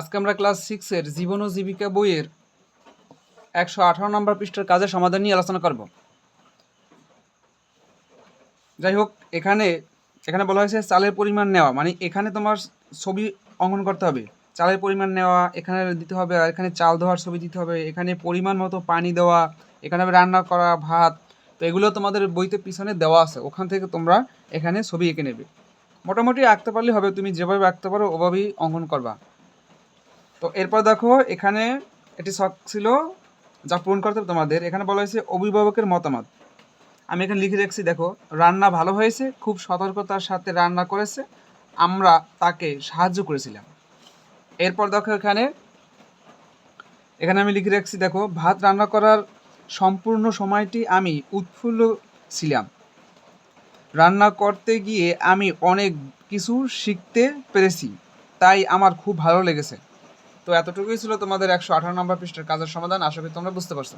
আজকে আমরা ক্লাস সিক্সের জীবন ও জীবিকা বইয়ের একশো আঠারো নম্বর পৃষ্ঠার কাজের সমাধান নিয়ে আলোচনা করব। যাই হোক, এখানে এখানে বলা হয়েছে চালের পরিমাণ নেওয়া মানে এখানে তোমার ছবি অঙ্কন করতে হবে। চালের পরিমাণ নেওয়া, এখানে দিতে হবে, আর এখানে চাল দেওয়ার ছবি দিতে হবে, এখানে পরিমাণ মতো পানি দেওয়া, এখানে রান্না করা ভাত, তো এগুলো তোমাদের বইতে পিছনে দেওয়া আছে। ওখান থেকে তোমরা এখানে ছবি এঁকে নেবে। মোটামুটি আঁকতে পারলে হবে, তুমি যেভাবে আঁকতে পারো, ওভাবেই অঙ্কন করবা। তো এরপর দেখো, এখানে এটি শখ ছিল যা পূরণ করতে হবে তোমাদের। এখানে বলা হয়েছে অভিভাবকের মতামত। আমি এখানে লিখে রাখছি, দেখো, রান্না ভালো হয়েছে, খুব সতর্কতার সাথে রান্না করেছে, আমরা তাকে সাহায্য করেছিলাম। এরপর দেখো এখানে এখানে আমি লিখে রাখছি, দেখো, ভাত রান্না করার সম্পূর্ণ সময়টি আমি উৎফুল্ল ছিলাম। রান্না করতে গিয়ে আমি অনেক কিছু শিখতে পেরেছি, তাই আমার খুব ভালো লেগেছে। তো এতটুকুই ছিল তোমাদের একশো আঠারো নম্বর পৃষ্ঠের কাজের সমাধান। আশা করি তোমরা বুঝতে পারছ।